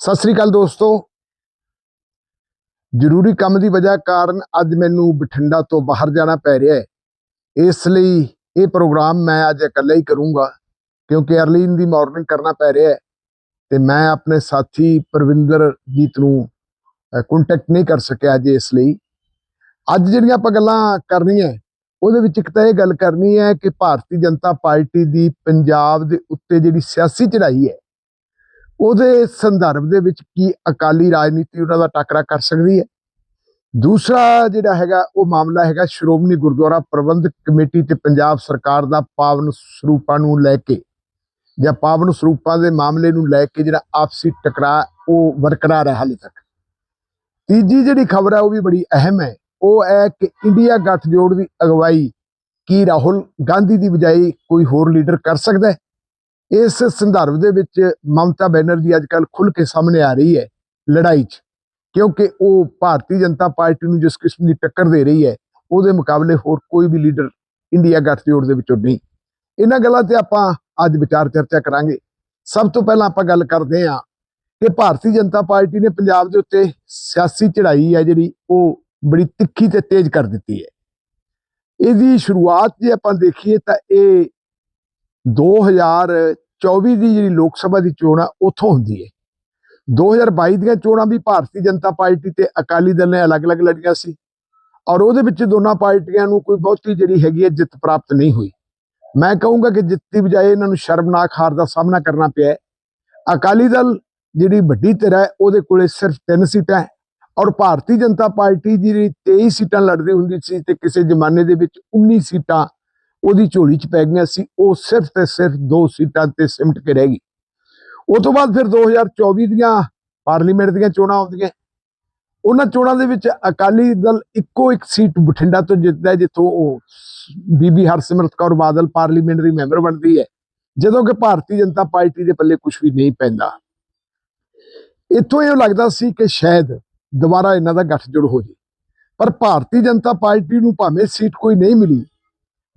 ਸਤਿ ਸ੍ਰੀ ਅਕਾਲ ਦੋਸਤੋ। ਜ਼ਰੂਰੀ ਕੰਮ ਦੀ ਵਜ੍ਹਾ ਕਾਰਨ ਅੱਜ ਮੈਨੂੰ ਬਠਿੰਡਾ ਤੋਂ ਬਾਹਰ ਜਾਣਾ ਪੈ ਰਿਹਾ ਹੈ। ਇਸ ਲਈ ਇਹ ਪ੍ਰੋਗਰਾਮ ਮੈਂ ਅੱਜ ਇਕੱਲਾ ਹੀ ਕਰੂੰਗਾ, ਕਿਉਂਕਿ ਅਰਲੀ ਇਨ ਦੀ ਮਾਰਨਿੰਗ ਕਰਨਾ ਪੈ ਰਿਹਾ ਹੈ ਤੇ ਮੈਂ ਆਪਣੇ ਸਾਥੀ ਪ੍ਰਵਿੰਦਰ ਜੀਤ ਨੂੰ ਕੰਟੈਕਟ ਨਹੀਂ ਕਰ ਸਕਿਆ ਜੀ ਇਸ ਲਈ। ਅੱਜ ਜਿਹੜੀਆਂ ਆਪਾਂ ਗੱਲਾਂ ਕਰਨੀਆਂ, ਉਹਦੇ ਵਿੱਚ ਇੱਕ ਤਾਂ ਇਹ ਗੱਲ ਕਰਨੀ ਹੈ ਕਿ ਭਾਰਤੀ ਜਨਤਾ ਪਾਰਟੀ ਦੀ ਪੰਜਾਬ ਦੇ ਉੱਤੇ ਜਿਹੜੀ ਸਿਆਸੀ ਚੜ੍ਹਾਈ ਹੈ ਉਹਦੇ ਸੰਦਰਭ ਦੇ ਵਿੱਚ ਕੀ ਅਕਾਲੀ ਰਾਜਨੀਤੀ ਉਹਨਾਂ ਦਾ ਟੱਕਰਾ ਕਰ ਸਕਦੀ ਹੈ? ਦੂਸਰਾ ਜਿਹੜਾ ਹੈਗਾ, ਉਹ ਮਾਮਲਾ ਹੈਗਾ ਸ਼੍ਰੋਮਣੀ ਗੁਰਦੁਆਰਾ ਪ੍ਰਬੰਧਕ ਕਮੇਟੀ ਤੇ ਪੰਜਾਬ ਸਰਕਾਰ ਦਾ ਪਾਵਨ ਸਰੂਪਾਂ ਨੂੰ ਲੈ ਕੇ। ਜਾਂ ਪਾਵਨ ਸਰੂਪਾਂ ਦੇ ਮਾਮਲੇ ਨੂੰ ਲੈ ਕੇ ਜਿਹੜਾ ਆਪਸੀ ਟਕਰਾਅ ਉਹ ਬਰਕਰਾਰ ਹੈ ਹਾਲੇ ਤੱਕ। ਤੀਜੀ ਜਿਹੜੀ ਖਬਰ ਹੈ ਉਹ ਵੀ ਬੜੀ ਅਹਿਮ ਹੈ। ਉਹ ਹੈ ਕਿ ਇੰਡੀਆ ਗੱਠਜੋੜ ਦੀ ਅਗਵਾਈ ਕੀ ਰਾਹੁਲ ਗਾਂਧੀ ਦੀ ਬਜਾਏ ਕੋਈ ਹੋਰ ਲੀਡਰ ਕਰ ਸਕਦਾ ਹੈ? ਇਸ ਸੰਦਰਭ ਦੇ ਵਿੱਚ ਮਮਤਾ ਬੈਨਰਜੀ ਅੱਜ ਕੱਲ ਖੁੱਲ ਕੇ ਸਾਹਮਣੇ ਆ ਰਹੀ ਹੈ ਲੜਾਈ 'ਚ, ਕਿਉਂਕਿ ਉਹ ਭਾਰਤੀ ਜਨਤਾ ਪਾਰਟੀ ਨੂੰ ਜਿਸ ਕਿਸਮ ਦੀ ਟੱਕਰ ਦੇ ਰਹੀ ਹੈ, ਉਹਦੇ ਮੁਕਾਬਲੇ ਹੋਰ ਕੋਈ ਵੀ ਲੀਡਰ ਇੰਡੀਆ ਗੱਠਜੋੜ ਦੇ ਵਿੱਚੋਂ ਨਹੀਂ। ਇਹਨਾਂ ਗੱਲਾਂ ਤੇ ਆਪਾਂ ਅੱਜ ਵਿਚਾਰ ਚਰਚਾ ਕਰਾਂਗੇ। ਸਭ ਤੋਂ ਪਹਿਲਾਂ ਆਪਾਂ ਗੱਲ ਕਰਦੇ ਹਾਂ ਕਿ ਭਾਰਤੀ ਜਨਤਾ ਪਾਰਟੀ ਨੇ ਪੰਜਾਬ ਦੇ ਉੱਤੇ ਸਿਆਸੀ ਚੜ੍ਹਾਈ ਹੈ ਜਿਹੜੀ ਉਹ ਬੜੀ ਤਿੱਖੀ ਤੇ ਤੇਜ਼ ਕਰ ਦਿੱਤੀ ਹੈ। ਇਹਦੀ ਸ਼ੁਰੂਆਤ ਜੇ ਆਪਾਂ ਦੇਖੀਏ ਤਾਂ ਇਹ 2024 ਦੀ ਜਿਹੜੀ ਲੋਕ ਸਭਾ ਦੀ ਚੋਣ ਆ, ਉੱਥੋਂ ਹੁੰਦੀ ਹੈ 2022 ਦੀਆਂ ਚੋਣਾਂ ਵੀ ਭਾਰਤੀ ਜਨਤਾ ਪਾਰਟੀ ਤੇ ਅਕਾਲੀ ਦਲ ਨੇ ਅਲੱਗ-ਅਲੱਗ ਲੜੀਆਂ ਸੀ ਔਰ ਉਹਦੇ ਵਿੱਚ ਦੋਨਾਂ ਪਾਰਟੀਆਂ ਨੂੰ ਕੋਈ ਬਹੁਤੀ ਜਿਹੜੀ ਹੈਗੀ ਹੈ ਜਿੱਤ ਪ੍ਰਾਪਤ ਨਹੀਂ ਹੋਈ। ਮੈਂ ਕਹੂੰਗਾ ਕਿ ਜਿੱਤ ਦੀ ਬਜਾਏ ਇਹਨਾਂ ਨੂੰ ਸ਼ਰਮਨਾਕ ਹਾਰ ਦਾ ਸਾਹਮਣਾ ਕਰਨਾ ਪਿਆ ਅਕਾਲੀ ਦਲ ਜਿਹੜੀ ਵੱਡੀ ਧਿਰ ਹੈ, ਉਹਦੇ ਕੋਲੇ ਸਿਰਫ 3 ਸੀਟਾਂ ਹੈ ਔਰ ਭਾਰਤੀ ਜਨਤਾ ਪਾਰਟੀ ਜਿਹੜੀ 23 ਸੀਟਾਂ ਲੜਦੀ ਹੁੰਦੀ ਸੀ ਤੇ ਕਿਸੇ ਜ਼ਮਾਨੇ ਦੇ ਵਿੱਚ 19 ਸੀਟਾਂ ਉਹਦੀ ਝੋਲੀ 'ਚ ਪੈ ਗਈਆਂ ਸੀ, ਉਹ ਸਿਰਫ ਤੇ ਸਿਰਫ ਦੋ ਸੀਟਾਂ ਤੇ ਸਿਮਟ ਕੇ ਰਹਿ ਗਈ। ਉਸ ਤੋਂ ਬਾਅਦ ਫਿਰ 2024 ਦੀਆਂ ਪਾਰਲੀਮੈਂਟ ਦੀਆਂ ਚੋਣਾਂ ਆਉਂਦੀਆਂ। ਉਹਨਾਂ ਚੋਣਾਂ ਦੇ ਵਿੱਚ ਅਕਾਲੀ ਦਲ ਇੱਕੋ ਇੱਕ ਸੀਟ ਬਠਿੰਡਾ ਤੋਂ ਜਿੱਤਦਾ ਜਿੱਥੋਂ ਉਹ ਬੀਬੀ ਹਰਸਿਮਰਤ ਕੌਰ ਬਾਦਲ ਪਾਰਲੀਮੈਂਟ ਦੀ ਮੈਂਬਰ ਬਣਦੀ ਹੈ, ਜਦੋਂ ਕਿ ਭਾਰਤੀ ਜਨਤਾ ਪਾਰਟੀ ਦੇ ਪੱਲੇ ਕੁਝ ਵੀ ਨਹੀਂ ਪੈਂਦਾ। ਇੱਥੋਂ ਇਹ ਲੱਗਦਾ ਸੀ ਕਿ ਸ਼ਾਇਦ ਦੁਬਾਰਾ ਇਹਨਾਂ ਦਾ ਗੱਠਜੋੜ ਹੋ ਜੇ ਪਰ ਭਾਰਤੀ ਜਨਤਾ ਪਾਰਟੀ ਨੂੰ ਭਾਵੇਂ ਸੀਟ ਕੋਈ ਨਹੀਂ ਮਿਲੀ